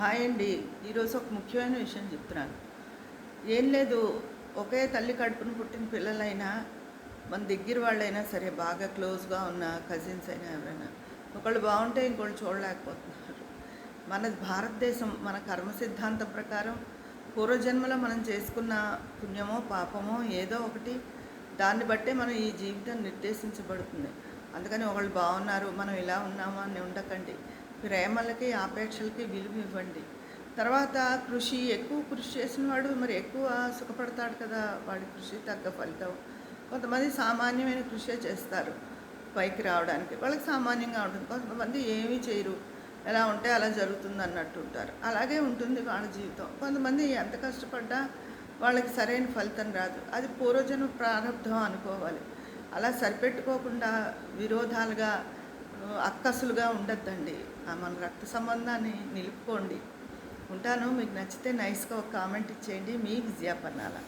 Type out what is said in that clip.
Hi అండి. ఈరోజు ఒక ముఖ్యమైన విషయం చెప్తున్నాను. ఏం లేదు ఒకే తల్లి కడుపును పుట్టిన పిల్లలైనా మన దగ్గర వాళ్ళైనా సరే బాగా క్లోజ్గా ఉన్న కజిన్స్ అయినా ఎవరైనా ఒకళ్ళు బాగుంటే ఇంకోళ్ళు చూడలేకపోతున్నారు. మన భారతదేశం మన కర్మ సిద్ధాంతం ప్రకారం పూర్వజన్మలో మనం చేసుకున్న పుణ్యమో పాపమో ఏదో ఒకటి దాన్ని బట్టే మనం ఈ జీవితం నిర్దేశించబడుతుంది. అందుకని ఒకళ్ళు బాగున్నారు మనం ఇలా ఉన్నామా అని ఉండకండి. ప్రేమలకి ఆపేక్షలకి విలువ ఇవ్వండి. తర్వాత కృషి ఎక్కువ కృషి చేసిన వాడు మరి ఎక్కువ సుఖపడతాడు కదా వాడి కృషి తగ్గ ఫలితం. కొంతమంది సామాన్యమైన కృషే చేస్తారు పైకి రావడానికి. వాళ్ళకి సామాన్యంగా ఉంటుంది. కొంతమంది ఏమీ చేయరు. ఎలా ఉంటే అలా జరుగుతుంది అన్నట్టు ఉంటారు. అలాగే ఉంటుంది వాళ్ళ జీవితం. కొంతమంది ఎంత కష్టపడ్డా వాళ్ళకి సరైన ఫలితం రాదు. అది పూర్వజన్మ ప్రారంభం అనుకోవాలి. అలా సరిపెట్టుకోకుండా విరోధాలుగా అక్కసులుగా ఉండొద్దండి. ఆ మన రక్త సంబంధాన్ని నిలుపుకోండి. ఉంటాను. మీకు నచ్చితే నైస్గా ఒక కామెంట్ ఇచ్చేయండి. మీ విజయాపన్నాల.